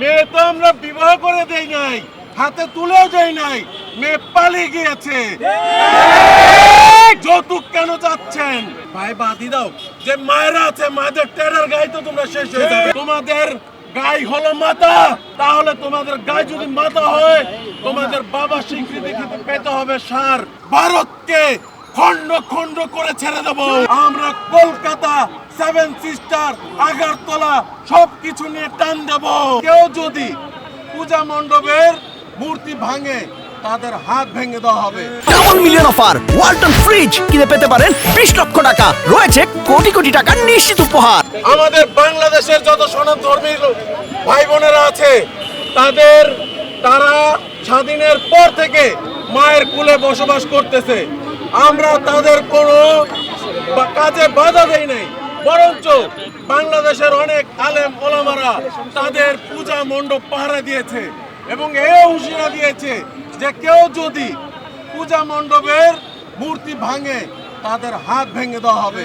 মেয়ে তো আমরা বিবাহ করে দেই নাই হাতে তুলেও দেই নাই মেয়ে পালিয়ে গিয়েছে। যৌতুক কেন চাচ্ছেন? ভাই বাদি দাও। যে মায়েরা আছে মায়েদের টেরার গায়ে তো তোমরা শেষ হয়ে যাবে। তোমাদের গাই হলো মাতা তাহলে তোমাদের গায়ে যদি মাতা হয় তোমাদের বাবা স্বীকৃতি খেতে পেতে হবে সার। ভারতকে খন্ড খন্ড করে ছেড়ে দেব। আমরা কলকাতা সেভেন সিস্টার আগারতলা সবকিছু নিয়ে টান দেব। কেউ যদি পূজা মণ্ডপের মূর্তি ভাঙে তাদের হাত ভেঙে দেওয়া হবে। Double million offer Walton fridge কিনে পেতে পারেন বিশ লক্ষ টাকা। রয়েছে কোটি কোটি টাকার নিশ্চিত উপহার। আমাদের বাংলাদেশের যত ভাই বোনেরা আছে তাদের তারা স্বাধীনের পর থেকে মায়ের কুলে বসবাস করতেছে। আমরা তাদের কোনো কাজে বাধা দেই নাই। বরঞ্চ বাংলাদেশের অনেক আলেম ওলামারা তাদের পূজা মণ্ডপ পাহারা দিয়েছে এবং এও হুঁশিয়ারি দিয়েছে যে কেউ যদি পূজা মণ্ডপের মূর্তি ভাঙে, তাদের হাত ভেঙে দেওয়া হবে।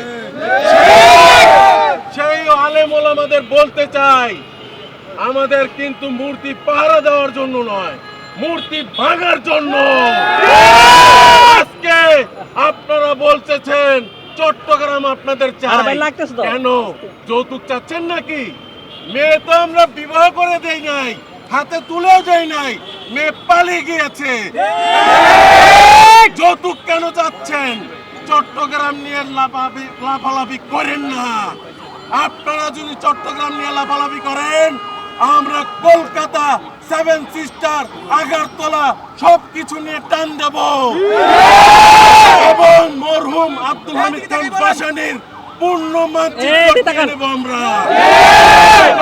সেই আলেম ওলামাদের বলতে চাই, আমাদের কিন্তু মূর্তি পাহারা দেওয়ার জন্য নয়, মূর্তি ভাঙার জন্য। আজকে আপনাদের চাই। কেন? যৌতুক চাচ্ছেন নাকি? মেয়ে তো আমরা বিবাহ করে দেই নাই হাতে তুলেও যাই নাই মেয়ে পালিয়ে গিয়েছে। যৌতুক কেন চাচ্ছেন? চট্টগ্রাম নিয়ে লাফালাফি লাফালাফি করেন না। আপনারা যদি চট্টগ্রাম নিয়ে লাফালাফি করেন আমরা কলকাতা সেভেন সিস্টার আগারতলা সবকিছু নিয়ে টান দেব। এবং মরহুম আব্দুল হামিদ খান পাশানির পূর্ণ মানচিত্র নিয়ে নেব আমরা।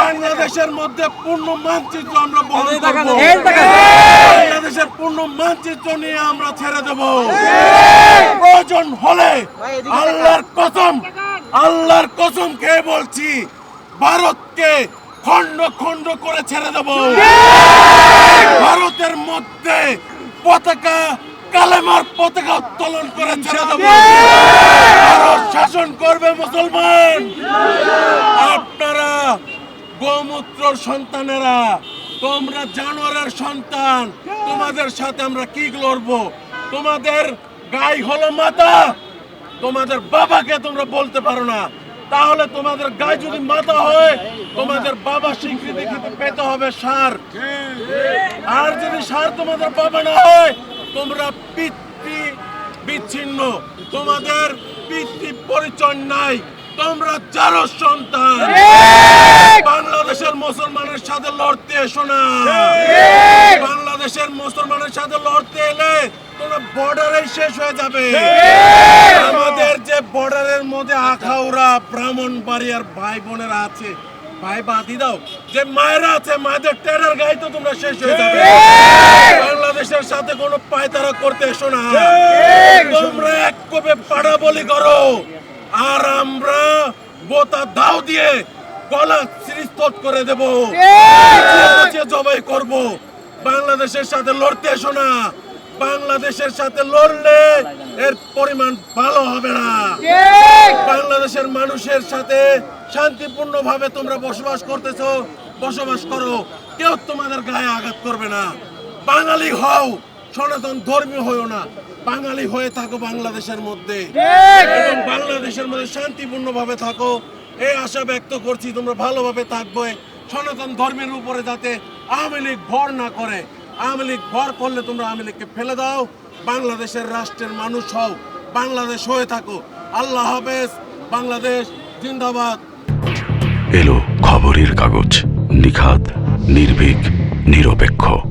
বাংলাদেশের মধ্যে পূর্ণ মানচিত্র আমরা বহন করব। বাংলাদেশের পূর্ণ মানচিত্র নিয়ে আমরা ছেড়ে দেব। প্রয়োজন হলে আল্লাহর কসম আল্লাহর কসম খেয়ে বলছি ভারতকে খন্ড খন্ড করে ছেড়ে দেব। ভারতের মধ্যে পতাকা, কালেমার পতাকা উত্তোলন করে ছেড়ে দেব। ভারত শাসন করবে মুসলমান। আপনারা গোমূত্র সন্তানেরা, তোমরা জানোয়ারের সন্তান। তোমাদের সাথে আমরা কি লড়বো? তোমাদের গাই হলো মাতা। তোমাদের বাবাকে তোমরা বলতে পারো না। তাহলে তোমাদের গায়ে যদি মাতা হয় তোমাদের বাবা স্বীকৃতি খেতে পেতে হবে সার। আর যদি সার তোমাদের বাবা না হয় তোমরা পিতৃ বিচ্ছিন্ন। তোমাদের পিতৃ পরিচয় নাই। তোমরা যারো সন্তান। বাংলাদেশের মুসলমানের সাথে লড়তে এসো না। বাংলাদেশের মুসলমানের সাথে লড়তে এলে তোমরা বর্ডারে শেষ হয়ে যাবে। আখাউড়া ব্রাহ্মণবাড়িয়ার ভাই বোনেরা আছে। ভাই বাদি দাও। যে মায়েরা আছে মায়েদের টেরার গায়ে তো তোমরা শেষ হয়ে যাবে। বাংলাদেশের সাথে কোনো পায়তারা করতে এসো না। তোমরা এক কোপে পাড়া বলি করো। আর আমরা বোতা দাও দিয়ে গলা সিরিস্তত করে দেব। জবাই করব। বাংলাদেশের সাথে লড়তে এসো না। বাংলাদেশের সাথে লড়লে এর পরিমাণ ভালো হবে না। বাংলাদেশের মানুষের সাথে শান্তিপূর্ণ ভাবে তোমরা বসবাস করতেছ বসবাস করো। কেউ তোমাদের গায়ে আঘাত করবে না। বাঙালি হও সনাতন ধর্মী হয়েও না। বাঙালি হয়ে থাকো বাংলাদেশের মধ্যে। এবং বাংলাদেশের মধ্যে শান্তিপূর্ণ ভাবে থাকো। এই আশা ব্যক্ত করছি তোমরা ভালোভাবে থাকবে। সনাতন ধর্মের উপরে যাতে আওয়ামী লীগ ভর না করে। আওয়ামী লীগ ভর করলে তোমরা আওয়ামী লীগকে ফেলে দাও। বাংলাদেশের রাষ্ট্রের মানুষ হও। বাংলাদেশ হয়ে থাকো। আল্লাহ হাফেজ। বাংলাদেশ জিন্দাবাদ। এলো খবরের কাগজ। নিখাত নির্ভীক, নিরপেক্ষ।